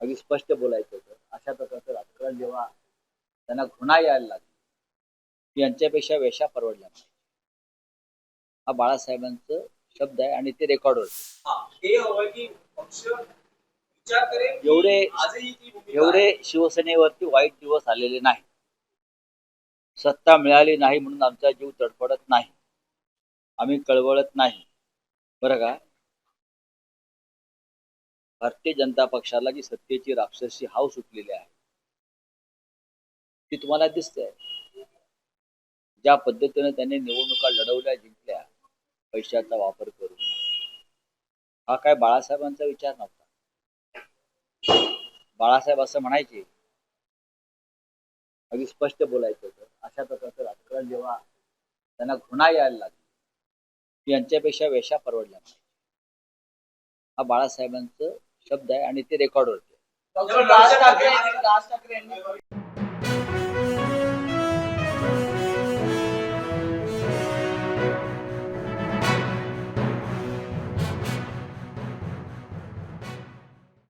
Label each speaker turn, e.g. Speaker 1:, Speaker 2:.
Speaker 1: अगदी स्पष्ट बोलायचं होतं. अशा प्रकारचं राजकारण जेव्हा त्यांना घृणा यायला लागली यांच्यापेक्षा वेशा परवडल्या नाही हा बाळासाहेबांचं शब्द आहे आणि ते रेकॉर्ड होते एवढे-. एवढे शिवसेनेवरती वाईट दिवस आलेले नाही सत्ता मिळाली नाही म्हणून आमचा जीव तडफडत नाही. आम्ही कळवळत नाही. बरं का? भारतीय जनता पक्षाला जी सत्तेची राक्षसी हाव सुटलेली आहे ती तुम्हाला दिसते. ज्या पद्धतीने त्यांनी निवडणुका लढवल्या जिंकल्या पैशाचा वापर करून. हा काय बाळासाहेबांचा विचार नव्हता. बाळासाहेब असं म्हणायचे अगदी स्पष्ट बोलायचं होतं. अशा प्रकारचं राजकारण जेव्हा त्यांना घृणा यायला लागली यांच्यापेक्षा वेशा परवडल्या नाही. हा बाळासाहेबांचं शब्द आहे आणि ते रेकॉर्ड होते.
Speaker 2: राज ठाकरे यांनी